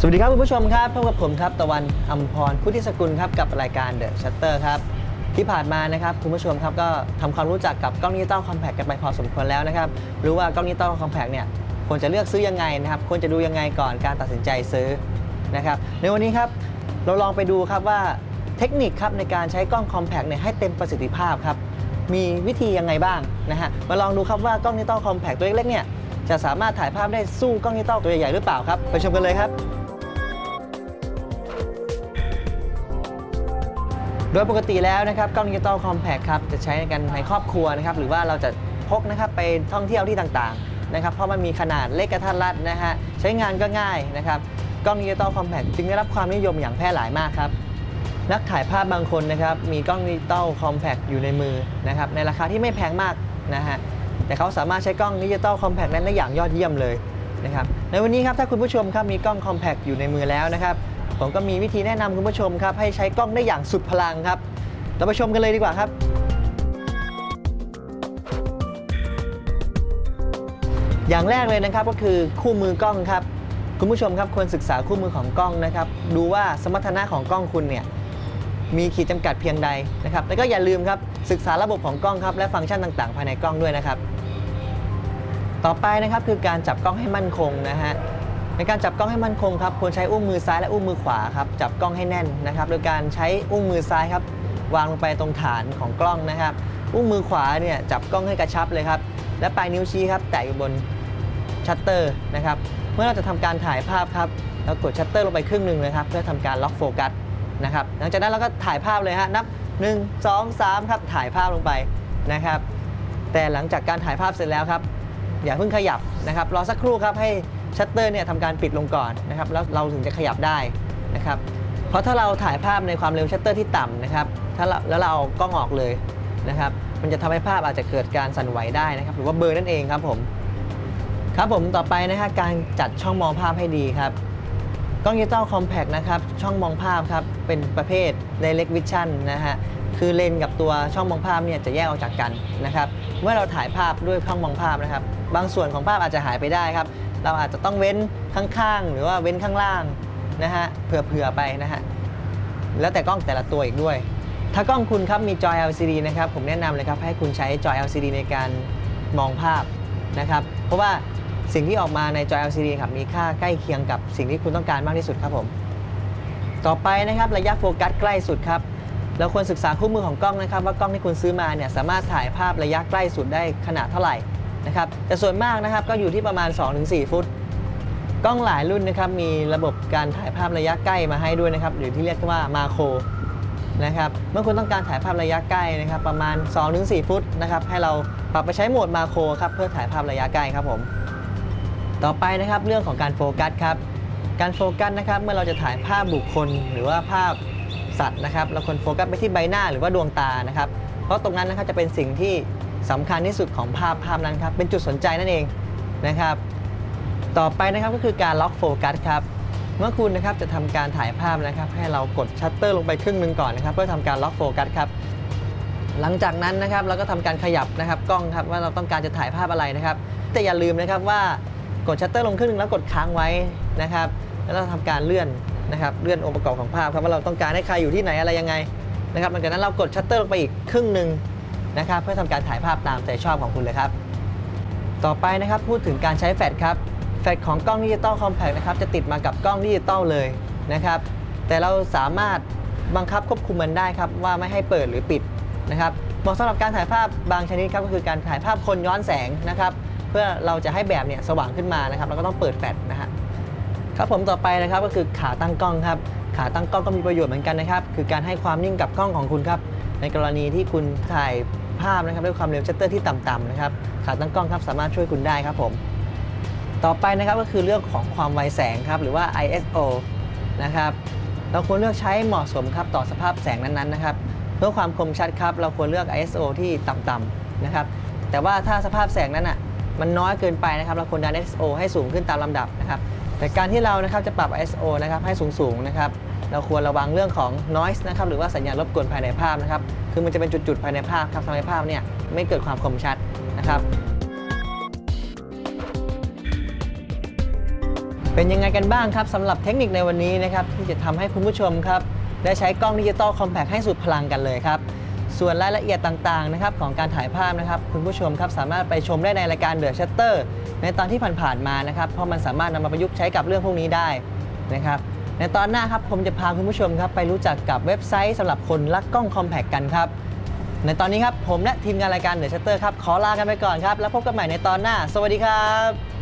สวัสดีครับคุณผู้ชมครับพบกับผมครับตะวันอัมพรพุทธิสกุลครับกับรายการ The Shutter ครับที่ผ่านมานะครับคุณผู้ชมครับก็ทำความรู้จักกับกล้องดิจิตอลคอมแพคกันไปพอสมควรแล้วนะครับรู้ว่ากล้องดิจิตอลคอมแพคเนี่ยควรจะเลือกซื้อยังไงนะครับควรจะดูยังไงก่อนการตัดสินใจซื้อนะครับในวันนี้ครับเราลองไปดูครับว่าเทคนิคครับในการใช้กล้องคอมแพคเนี่ยให้เต็มประสิทธิภาพครับมีวิธียังไงบ้างนะฮะมาลองดูครับว่ากล้องดิจิตอลคอมแพคตัวเล็กๆเนี่ยจะสามารถถ่ายภาพได้สู้กล้องดิจิตอลตัวใหญ่ๆหรือเปล่าครับไปชมกันเลยครับ โดยปกติแล้วนะครับกล้องดิจิตอลคอมแพคครับจะใช้ในกันในครอบครัวนะครับหรือว่าเราจะพกนะครับไปท่องเที่ยวที่ต่างๆนะครับเพราะมันมีขนาดเล็กกระทัดรัดนะฮะใช้งานก็ง่ายนะครับกล้องดิจิตอลคอมแพคจึงได้รับความนิยมอย่างแพร่หลายมากครับนักถ่ายภาพบางคนนะครับมีกล้องดิจิตอลคอมแพคอยู่ในมือนะครับในราคาที่ไม่แพงมากนะฮะแต่เขาสามารถใช้กล้องดิจิตอลคอมแพคนั้นได้อย่างยอดเยี่ยมเลยนะครับในวันนี้ครับถ้าคุณผู้ชมครับมีกล้องคอมแพคอยู่ในมือแล้วนะครับ ผมก็มีวิธีแนะนำคุณผู้ชมครับ ให้ใช้กล้องได้อย่างสุดพลังครับเราไปชมกันเลยดีกว่าครับอย่างแรกเลยนะครับก็คือคู่มือกล้องครับ คุณผู้ชมครับควรศึกษาคู่มือของกล้องนะครับ ดูว่าสมรรถนะของกล้องคุณเนี่ยมีขีดจำกัดเพียงใดนะครับ แล้วก็อย่าลืมครับศึกษาระบบของกล้องครับและฟังก์ชันต่างๆ ภายในกล้องด้วยนะครับ ต่อไปนะครับคือการจับกล้องให้มั่นคงนะฮะ ในการจับกล้องให้มั่นคงครับควรใช้อุ้งมือซ้ายและอุ้งมือขวาครับจับกล้องให้แน่นนะครับ โดยการใช้อุ้งมือซ้ายครับวางลงไปตรงฐานของกล้องนะครับ อุ้งมือขวาเนี่ยจับกล้องให้กระชับเลยครับและปลายนิ้วชี้ครับแตะอยู่บนชัตเตอร์นะครับเมื่อเราจะทำการถ่ายภาพครับเรากดชัตเตอร์ลงไปครึ่งหนึ่งนะครับ เพื่อทำการล็อกโฟกัสนะครับหลังจากนั้นเราก็ถ่ายภาพเลยฮะนับ 1 2 3ครับถ่ายภาพลงไปนะครับ แต่หลังจากการถ่ายภาพเสร็จแล้วครับอย่าเพิ่งขยับนะครับรอสักครู่ครับให้ ชัตเตอร์เนี่ยทำการปิดลงก่อนนะครับแล้วเราถึงจะขยับได้นะครับเพราะถ้าเราถ่ายภาพในความเร็วชัตเตอร์ที่ต่ำนะครับถ้าแล้วเราเอากล้องออกเลยนะครับมันจะทำให้ภาพอาจจะเกิดการสั่นไหวได้นะครับ หรือว่าเบอร์นั่นเองครับผมครับผมต่อไปนะฮะการจัดช่องมองภาพให้ดีครับกล้องดิจิตอลคอมแพคนะครับช่องมองภาพครับเป็นประเภท Direct Vision นะฮะคือเลนส์กับตัวช่องมองภาพเนี่ยจะแยกออกจากกันนะครับ เมื่อเราถ่ายภาพด้วยช่องมองภาพนะครับ บางส่วนของภาพอาจจะหายไปได้ครับ เราอาจจะต้องเว้นข้างๆ หรือว่าเว้นข้างล่างนะฮะเผื่อๆไปนะฮะแล้วแต่กล้องแต่ละตัวอีกด้วย ถ้ากล้องคุณครับมีจอ LCD นะครับ ผมแนะนำเลยครับให้คุณใช้จอ LCD ในการมองภาพนะครับ เพราะว่าสิ่งที่ออกมาในจอ LCD ครับมีค่าใกล้เคียงกับสิ่งที่คุณต้องการมากที่สุดครับผม ต่อไปนะครับระยะโฟกัสใกล้สุดครับเราควรศึกษาคู่มือของกล้องนะครับ ว่ากล้องที่คุณซื้อมาเนี่ยสามารถถ่ายภาพระยะใกล้สุดได้ขนาดเท่าไหร่ นะครับแต่ส่วนมากนะครับก็อยู่ที่ประมาณ 2-4 ฟุต กล้องหลายรุ่นนะครับมีระบบการถ่ายภาพระยะใกล้มาให้ด้วยนะครับหรือที่เรียกว่ามาโครนะครับเมื่อคุณต้องการถ่ายภาพระยะใกล้นะครับประมาณ 2-4 ฟุตนะครับให้เราปรับไปใช้โหมดมาโครครับเพื่อถ่ายภาพระยะใกล้ครับผมต่อไปนะครับเรื่องของการโฟกัสครับการโฟกัสนะครับเมื่อเราจะถ่ายภาพบุคคลหรือว่าภาพสัตว์นะครับเราควรโฟกัสไปที่ใบหน้าหรือว่าดวงตานะครับเพราะตรงนั้นนะครับจะเป็นสิ่งที่ สำคัญที่สุดของภาพภาพนั้นครับ เป็นจุดสนใจนั่นเองนะครับ ต่อไปนะครับก็คือการล็อกโฟกัสครับ เมื่อคุณนะครับจะทำการถ่ายภาพนะครับ ให้เรากดชัตเตอร์ลงไปครึ่งหนึ่งก่อนนะครับ เพื่อทำการล็อกโฟกัสครับหลังจากนั้นนะครับเราก็ทำการขยับนะครับกล้องครับว่าเราต้องการจะถ่ายภาพอะไรนะครับ แต่อย่าลืมนะครับว่ากดชัตเตอร์ลงครึ่งนึงแล้วกดค้างไว้นะครับ แล้วเราทำการเลื่อนนะครับเลื่อนองค์ประกอบของภาพครับว่าเราต้องการให้ใครอยู่ที่ไหนอะไรยังไงนะครับหลังจากนั้นเรากดชัตเตอร์ลงไปอีกครึ่งหนึ่ง นะครับเพื่อทำการถ่ายภาพตามใจชอบของคุณเลยครับ ต่อไปนะครับพูดถึงการใช้แฟลชครับแฟลชของกล้องดิจิตอลคอมแพคนะครับจะติดมากับกล้องดิจิตอลเลยนะครับแต่เราสามารถบังคับควบคุมมันได้ครับว่าไม่ให้เปิดหรือปิดนะครับเหมาะสำหรับการถ่ายภาพบางชนิดครับก็คือการถ่ายภาพคนย้อนแสงนะครับเพื่อเราจะให้แบบเนี่ยสว่างขึ้นมานะครับเราก็ต้องเปิดแฟลชนะฮะครับผมต่อไปนะครับก็คือขาตั้งกล้องครับขาตั้งกล้องก็มีประโยชน์เหมือนกันนะครับ คือการให้ความนิ่งกับกล้องของคุณครับ ในกรณีที่คุณถ่าย ภาพนะครับด้วยความเร็วชัตเตอร์ที่ต่ำๆนะครับขาตั้งกล้องครับสามารถช่วยคุณได้ครับผม ต่อไปนะครับก็คือเรื่องของความไวแสงครับหรือว่า ISO นะครับเราควรเลือกใช้เหมาะสมครับต่อสภาพแสงนั้นๆนะครับเพื่อความคมชัดครับเราควรเลือก ISO ที่ต่ำๆนะครับแต่ว่าถ้าสภาพแสงนั้นอะมันน้อยเกินไปนะครับเราควรดัน ISO ให้สูงขึ้นตามลำดับนะครับแต่การที่เรานะครับจะปรับ ISO นะครับให้สูงๆนะครับ เราควรระวังเรื่องของ noise นะครับหรือว่าสัญญาณรบกวนภายในภาพนะครับคือมันจะเป็นจุดๆภายในภาพครับทำให้ภาพเนี่ยไม่เกิดความคมชัดนะครับเป็นยังไงกันบ้างครับสำหรับเทคนิคในวันนี้นะครับที่จะทำให้คุณผู้ชมครับได้ใช้กล้องดิจิตอลคอมแพคให้สุดพลังกันเลยครับส่วนรายละเอียดต่างๆนะครับของการถ่ายภาพนะครับคุณผู้ชมครับสามารถไปชมได้ในรายการ The Shutter ในตอนที่ผ่านๆมานะครับเพราะมันสามารถนำมาประยุกต์ใช้กับเรื่องพวกนี้ได้นะครับ ในตอนหน้าครับผมจะพาคุณผู้ชมครับไปรู้จักกับเว็บไซต์สำหรับคนรักกล้องคอมแพคกันครับ ในตอนนี้ครับผมและทีมงานรายการเดอะชัตเตอร์ครับขอลากันไปก่อนครับ แล้วพบกันใหม่ในตอนหน้า สวัสดีครับ